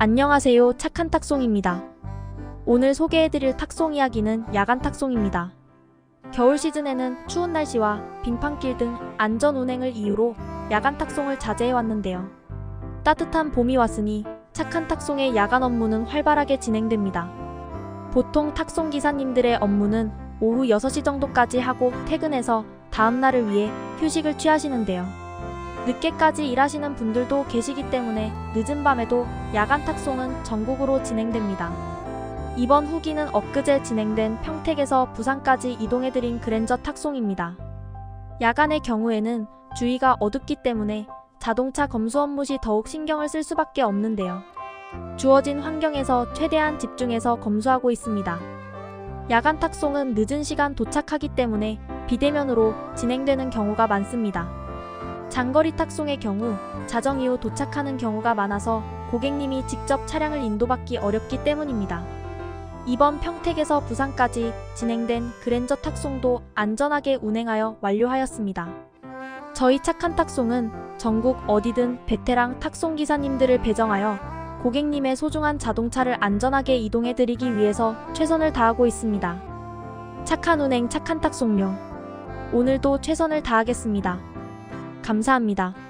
안녕하세요. 착한 탁송입니다. 오늘 소개해드릴 탁송 이야기는 야간 탁송입니다. 겨울 시즌에는 추운 날씨와 빙판길 등 안전 운행을 이유로 야간 탁송을 자제해 왔는데요. 따뜻한 봄이 왔으니 착한 탁송의 야간 업무는 활발하게 진행됩니다. 보통 탁송 기사님들의 업무는 오후 6시 정도까지 하고 퇴근해서 다음 날을 위해 휴식을 취하시는데요. 늦게까지 일하시는 분들도 계시기 때문에 늦은 밤에도 야간 탁송은 전국으로 진행됩니다. 이번 후기는 엊그제 진행된 평택에서 부산까지 이동해드린 그랜저 탁송입니다. 야간의 경우에는 주위가 어둡기 때문에 자동차 검수 업무 시 더욱 신경을 쓸 수밖에 없는데요. 주어진 환경에서 최대한 집중해서 검수하고 있습니다. 야간 탁송은 늦은 시간 도착하기 때문에 비대면으로 진행되는 경우가 많습니다. 장거리 탁송의 경우 자정 이후 도착하는 경우가 많아서 고객님이 직접 차량을 인도받기 어렵기 때문입니다. 이번 평택에서 부산까지 진행된 그랜저 탁송도 안전하게 운행하여 완료하였습니다. 저희 착한 탁송은 전국 어디든 베테랑 탁송 기사님들을 배정하여 고객님의 소중한 자동차를 안전하게 이동해 드리기 위해서 최선을 다하고 있습니다. 착한 운행 착한 탁송료 오늘도 최선을 다하겠습니다. 감사합니다.